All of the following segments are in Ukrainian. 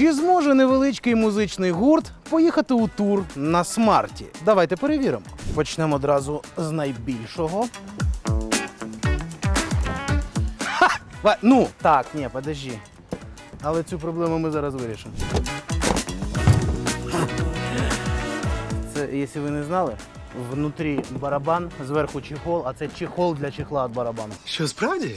Чи зможе невеличкий музичний гурт поїхати у тур на смарті? Давайте перевіримо. Почнемо одразу з найбільшого. Ха! Ну, так, ні, подожди. Але цю проблему ми зараз вирішимо. Це, якщо ви не знали, внутрі барабан, зверху чехол, а це чехол для чехла від барабану. Що справді?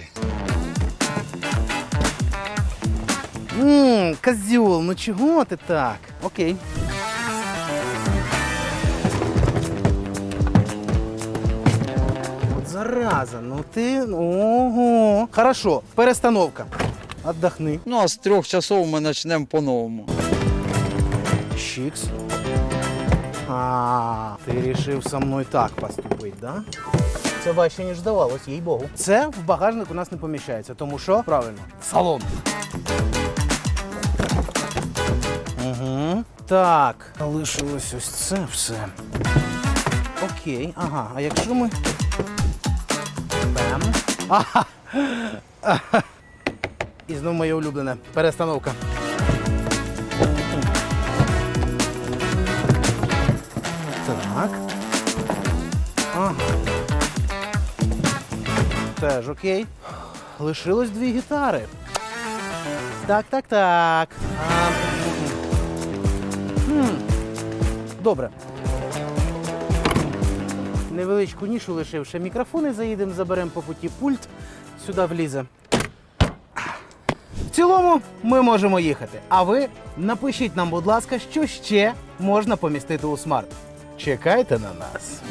Ммм, козьол, ну чого ти так? Окей. От зараза, ну ти. Ого. Хорошо, перестановка. Отдохни. Ну а з трьох часов ми почнемо по-новому. Чикс. А, ти рішив со мною так поступити, да? Це важче, ніж здавалось, їй богу. Це в багажник у нас не поміщається, тому що правильно, салон. Так, лишилось ось це все. Окей, ага. А якщо ми. Бем. Ага. Ага. І знову моє улюблене. Перестановка. Так. Ага. Теж окей. Лишилось дві гітари. Так, так, так. А, Добре. Невеличку нішу лишивши мікрофони, заїдемо, заберемо по путі пульт, сюди влізе. В цілому ми можемо їхати. А ви напишіть нам, будь ласка, що ще можна помістити у смарт. Чекайте на нас.